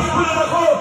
দিতে পারে না ইতিহাস খুলে দেখো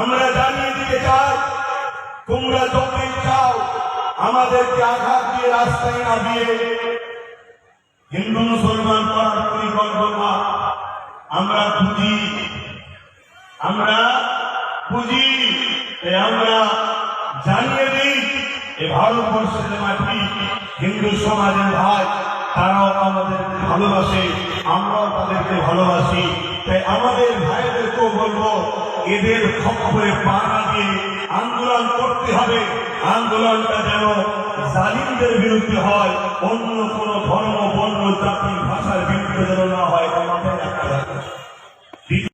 আমরা জানিয়ে দিতে চাই, তোমরা যতই চাও, আমাদেরকে আঘাত দিয়ে রাস্তায় না দিয়ে হিন্দু মুসলমান করার পরিকল্পনা আমরা বুঝি আমরা বুঝি আমরা জানিয়ে দিই, এ ভারতবর্ষের মাটি হিন্দু সমাজের ভাই, তারাও আমাদেরকে ভালোবাসে, আমরাও তাদেরকে ভালোবাসি। তাই আমাদের ভাইদেরকেও বলব, এদের খপ্পরে পা না দিয়ে আন্দোলন করতে হবে। আন্দোলনটা যেন জালিমদের বিরুদ্ধে হয়, অন্য